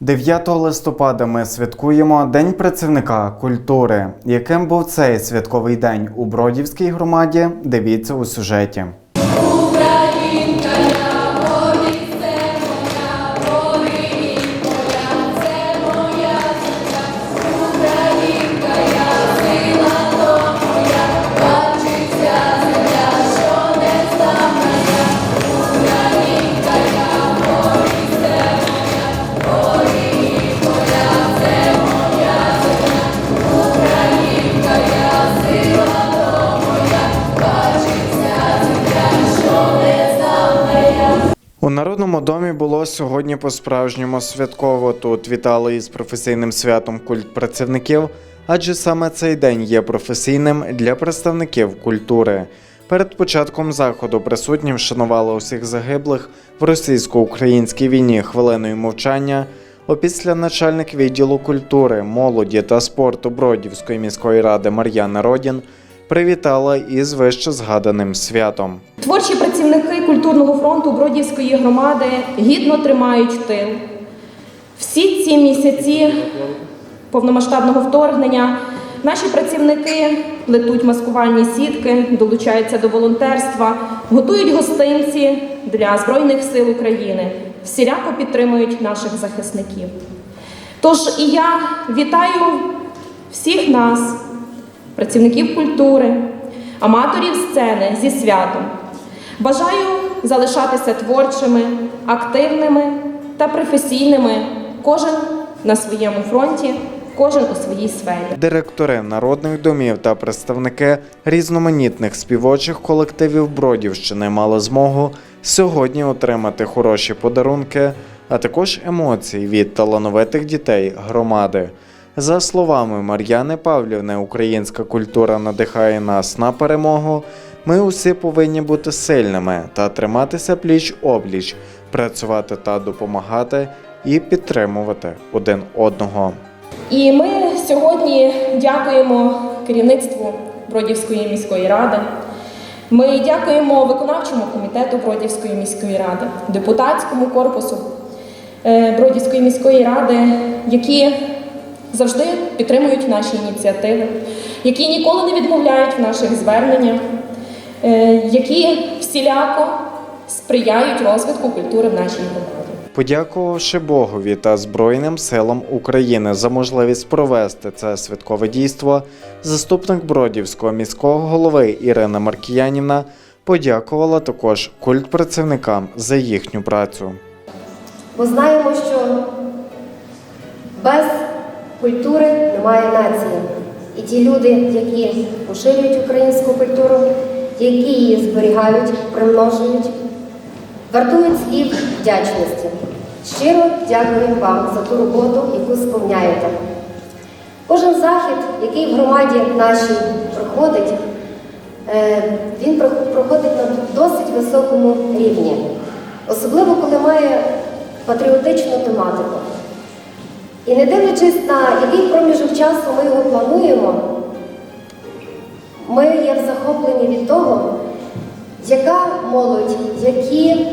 9 листопада ми святкуємо День працівника культури. Яким був цей святковий день у Бродівській громаді? Дивіться у сюжеті. У народному домі було сьогодні по-справжньому святково. Тут вітали із професійним святом культ працівників, адже саме цей день є професійним для представників культури. Перед початком заходу присутні вшанували усіх загиблих в російсько-українській війні хвилиною мовчання. Опісля начальник відділу культури, молоді та спорту Бродівської міської ради Мар'яна Родін привітала із вище згаданим святом. Творчі працівники культурного фронту Бродівської громади гідно тримають тил. Всі ці місяці повномасштабного вторгнення наші працівники плетуть маскувальні сітки, долучаються до волонтерства, готують гостинці для Збройних сил України, всіляко підтримують наших захисників. Тож і я вітаю всіх нас, працівників культури, аматорів сцени зі святом. Бажаю залишатися творчими, активними та професійними, кожен на своєму фронті, кожен у своїй сфері. Директори народних домів та представники різноманітних співочих колективів Бродівщини мали змогу сьогодні отримати хороші подарунки, а також емоції від талановитих дітей громади. За словами Мар'яни Павлівни, українська культура надихає нас на перемогу. Ми усі повинні бути сильними та триматися пліч опліч, працювати та допомагати і підтримувати один одного. І ми сьогодні дякуємо керівництву Бродівської міської ради. Ми дякуємо виконавчому комітету Бродівської міської ради, депутатському корпусу е, Бродівської міської ради, які завжди підтримують наші ініціативи, які ніколи не відмовляють в наших зверненнях, які всіляко сприяють розвитку культури в нашій громаді. Подякувавши Богові та Збройним силам України за можливість провести це святкове дійство, заступник Бродівського міського голови Ірина Маркіянівна подякувала також культпрацівникам за їхню працю. Бо знаємо, що без культури немає нації. І ті люди, які поширюють українську культуру, які її зберігають, примножують, вартують слів вдячності. Щиро дякую вам за ту роботу, яку сповняєте. Кожен захід, який в громаді нашій проходить, е, він проходить на досить високому рівні, особливо коли має патріотичну тематику. І не дивлячись на який проміжок часу ми його плануємо, ми є в захопленні від того, яка молодь, які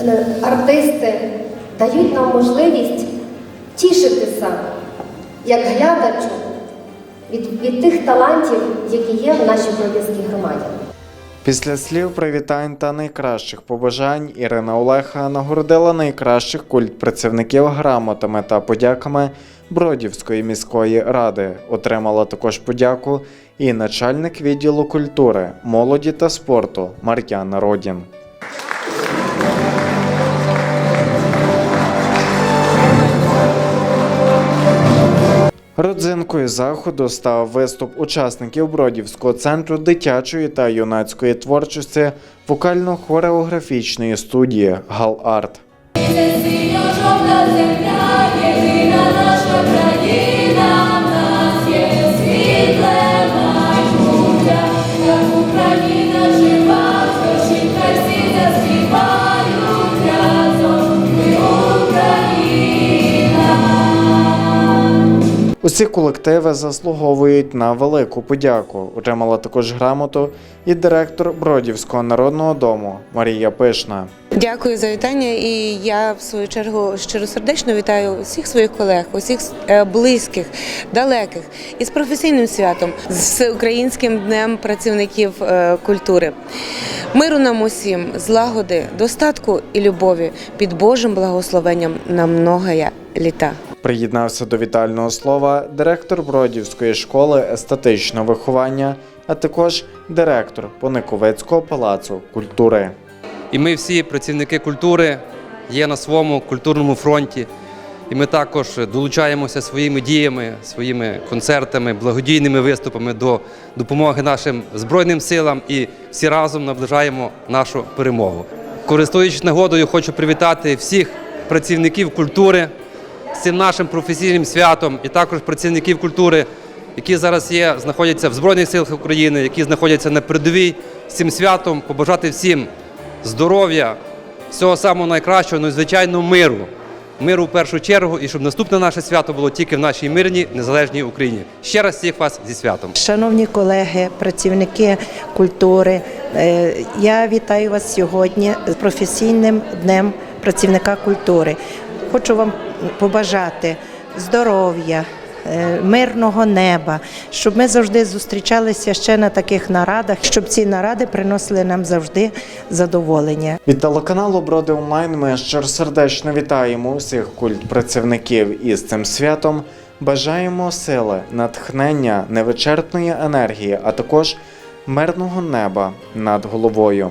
е, артисти дають нам можливість тішитися як глядачу від, від тих талантів, які є в нашій Бродівській громаді. Після слів привітань та найкращих побажань Ірина Олеха нагородила найкращих культпрацівників грамотами та подяками Бродівської міської ради. Отримала також подяку і начальник відділу культури, молоді та спорту Мар'яна Родін. Родзинкою заходу став виступ учасників Бродівського центру дитячої та юнацької творчості вокально-хореографічної студії. Синьо-жовта земля, єдина Just Усі колективи заслуговують на велику подяку. Отримала також грамоту і директор Бродівського народного дому Марія Пишна. Дякую за вітання. І я в свою чергу щиросердечно вітаю усіх своїх колег, усіх е, близьких, далеких із професійним святом, з українським днем працівників е, культури. Миру нам усім, злагоди, достатку і любові під Божим благословенням на многоя літа. Приєднався до вітального слова директор Бродівської школи естетичного виховання, а також директор Пониковецького палацу культури. І ми всі працівники культури є на своєму культурному фронті. І ми також долучаємося своїми діями, своїми концертами, благодійними виступами до допомоги нашим Збройним силам і всі разом наближаємо нашу перемогу. Користуючись нагодою, хочу привітати всіх працівників культури цим нашим професійним святом і також працівників культури, які зараз є, знаходяться в Збройних силах України, які знаходяться на передовій з цим святом, побажати всім здоров'я, всього самого найкращого, ну і звичайно миру. Миру в першу чергу, і щоб наступне наше свято було тільки в нашій мирній незалежній Україні. Ще раз всіх вас зі святом. Шановні колеги, працівники культури, е, я вітаю вас сьогодні з професійним днем працівника культури. Хочу вам побажати здоров'я, е, мирного неба, щоб ми завжди зустрічалися ще на таких нарадах, щоб ці наради приносили нам завжди задоволення. Від телеканалу Броди Онлайн ми щиросердечно вітаємо усіх культпрацівників із цим святом. Бажаємо сили, натхнення, невичерпної енергії, а також мирного неба над головою.